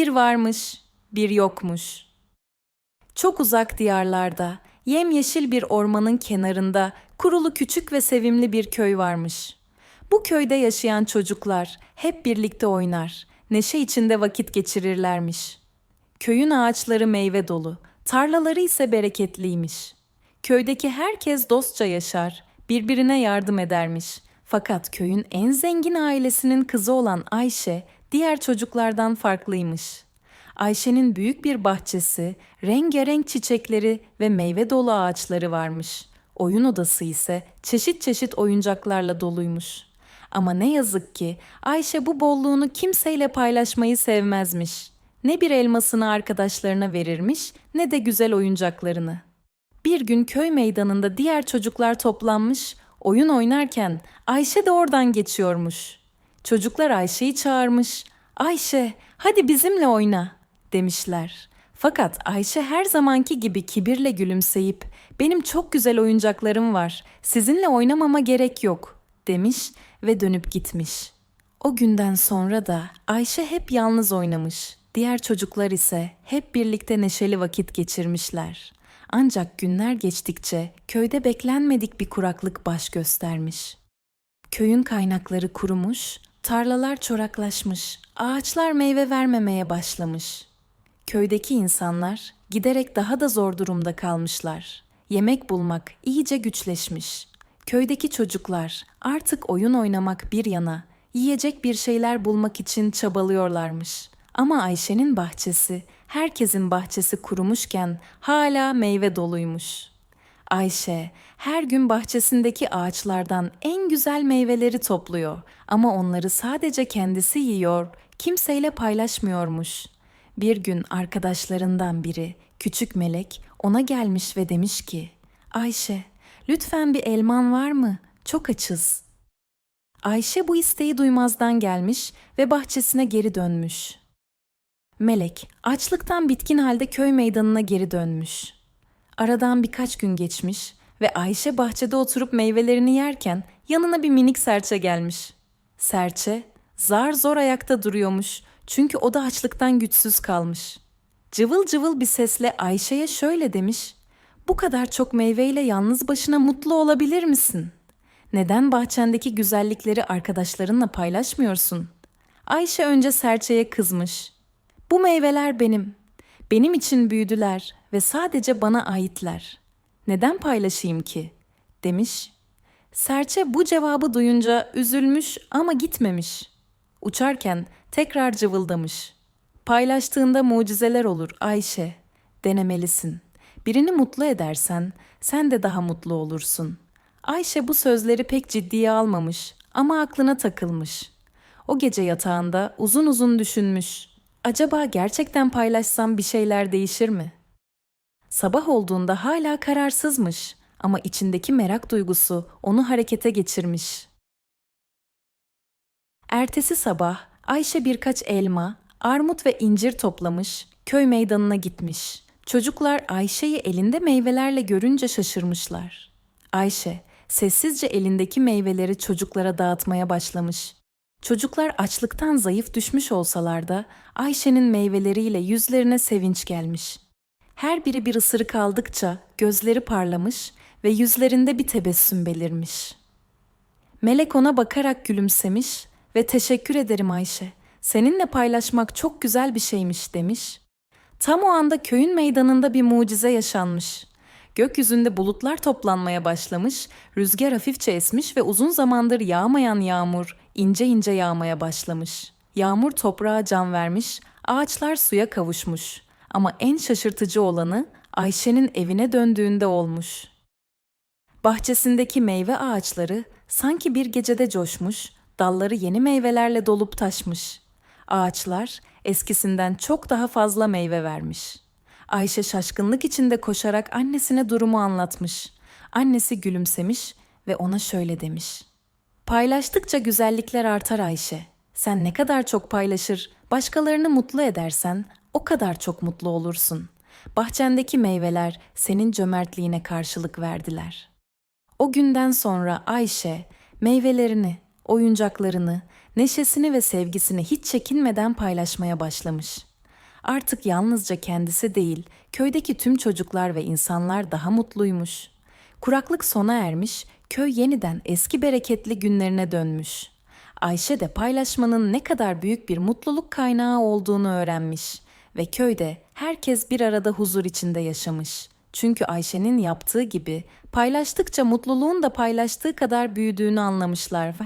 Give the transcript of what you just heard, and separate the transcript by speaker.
Speaker 1: Bir varmış, bir yokmuş. Çok uzak diyarlarda, yemyeşil bir ormanın kenarında kurulu küçük ve sevimli bir köy varmış. Bu köyde yaşayan çocuklar hep birlikte oynar, neşe içinde vakit geçirirlermiş. Köyün ağaçları meyve dolu, tarlaları ise bereketliymiş. Köydeki herkes dostça yaşar, birbirine yardım edermiş. Fakat köyün en zengin ailesinin kızı olan Ayşe diğer çocuklardan farklıymış. Ayşe'nin büyük bir bahçesi, rengarenk çiçekleri ve meyve dolu ağaçları varmış. Oyun odası ise çeşit çeşit oyuncaklarla doluymuş. Ama ne yazık ki Ayşe bu bolluğunu kimseyle paylaşmayı sevmezmiş. Ne bir elmasını arkadaşlarına verirmiş ne de güzel oyuncaklarını. Bir gün köy meydanında diğer çocuklar toplanmış, oyun oynarken Ayşe de oradan geçiyormuş. Çocuklar Ayşe'yi çağırmış. Ayşe, hadi bizimle oyna demişler. Fakat Ayşe her zamanki gibi kibirle gülümseyip benim çok güzel oyuncaklarım var. Sizinle oynamama gerek yok demiş ve dönüp gitmiş. O günden sonra da Ayşe hep yalnız oynamış. Diğer çocuklar ise hep birlikte neşeli vakit geçirmişler. Ancak günler geçtikçe köyde beklenmedik bir kuraklık baş göstermiş. Köyün kaynakları kurumuş, tarlalar çoraklaşmış, ağaçlar meyve vermemeye başlamış. Köydeki insanlar giderek daha da zor durumda kalmışlar. Yemek bulmak iyice güçleşmiş. Köydeki çocuklar artık oyun oynamak bir yana, yiyecek bir şeyler bulmak için çabalıyorlarmış. Ama Ayşe'nin bahçesi, herkesin bahçesi kurumuşken hala meyve doluymuş. Ayşe her gün bahçesindeki ağaçlardan en güzel meyveleri topluyor ama onları sadece kendisi yiyor, kimseyle paylaşmıyormuş. Bir gün arkadaşlarından biri, küçük melek, ona gelmiş ve demiş ki, Ayşe, lütfen bir elman var mı? Çok açız. Ayşe bu isteği duymazdan gelmiş ve bahçesine geri dönmüş. Melek, açlıktan bitkin halde köy meydanına geri dönmüş. Aradan birkaç gün geçmiş ve Ayşe bahçede oturup meyvelerini yerken yanına bir minik serçe gelmiş. Serçe zar zor ayakta duruyormuş çünkü o da açlıktan güçsüz kalmış. Cıvıl cıvıl bir sesle Ayşe'ye şöyle demiş. Bu kadar çok meyveyle yalnız başına mutlu olabilir misin? Neden bahçendeki güzellikleri arkadaşlarınla paylaşmıyorsun? Ayşe önce serçeye kızmış. Bu meyveler benim. Benim için büyüdüler ve sadece bana aitler. Neden paylaşayım ki? demiş. Serçe bu cevabı duyunca üzülmüş ama gitmemiş. Uçarken tekrar cıvıldamış. Paylaştığında mucizeler olur Ayşe. Denemelisin. Birini mutlu edersen sen de daha mutlu olursun. Ayşe bu sözleri pek ciddiye almamış ama aklına takılmış. O gece yatağında uzun uzun düşünmüş. Acaba gerçekten paylaşsam bir şeyler değişir mi? Sabah olduğunda hala kararsızmış ama içindeki merak duygusu onu harekete geçirmiş. Ertesi sabah Ayşe birkaç elma, armut ve incir toplamış, köy meydanına gitmiş. Çocuklar Ayşe'yi elinde meyvelerle görünce şaşırmışlar. Ayşe sessizce elindeki meyveleri çocuklara dağıtmaya başlamış. Çocuklar açlıktan zayıf düşmüş olsalar da Ayşe'nin meyveleriyle yüzlerine sevinç gelmiş. Her biri bir ısırık aldıkça gözleri parlamış ve yüzlerinde bir tebessüm belirmiş. Melek ona bakarak gülümsemiş ve teşekkür ederim Ayşe. Seninle paylaşmak çok güzel bir şeymiş demiş. Tam o anda köyün meydanında bir mucize yaşanmış. Gökyüzünde bulutlar toplanmaya başlamış, rüzgar hafifçe esmiş ve uzun zamandır yağmayan yağmur ince ince yağmaya başlamış. Yağmur toprağa can vermiş, ağaçlar suya kavuşmuş. Ama en şaşırtıcı olanı Ayşe'nin evine döndüğünde olmuş. Bahçesindeki meyve ağaçları sanki bir gecede coşmuş, dalları yeni meyvelerle dolup taşmış. Ağaçlar eskisinden çok daha fazla meyve vermiş. Ayşe şaşkınlık içinde koşarak annesine durumu anlatmış. Annesi gülümsemiş ve ona şöyle demiş. Paylaştıkça güzellikler artar Ayşe. Sen ne kadar çok paylaşır, başkalarını mutlu edersen o kadar çok mutlu olursun. Bahçendeki meyveler senin cömertliğine karşılık verdiler. O günden sonra Ayşe meyvelerini, oyuncaklarını, neşesini ve sevgisini hiç çekinmeden paylaşmaya başlamış. Artık yalnızca kendisi değil, köydeki tüm çocuklar ve insanlar daha mutluymuş. Kuraklık sona ermiş, köy yeniden eski bereketli günlerine dönmüş. Ayşe de paylaşmanın ne kadar büyük bir mutluluk kaynağı olduğunu öğrenmiş ve köyde herkes bir arada huzur içinde yaşamış. Çünkü Ayşe'nin yaptığı gibi paylaştıkça mutluluğun da paylaştığı kadar büyüdüğünü anlamışlar ve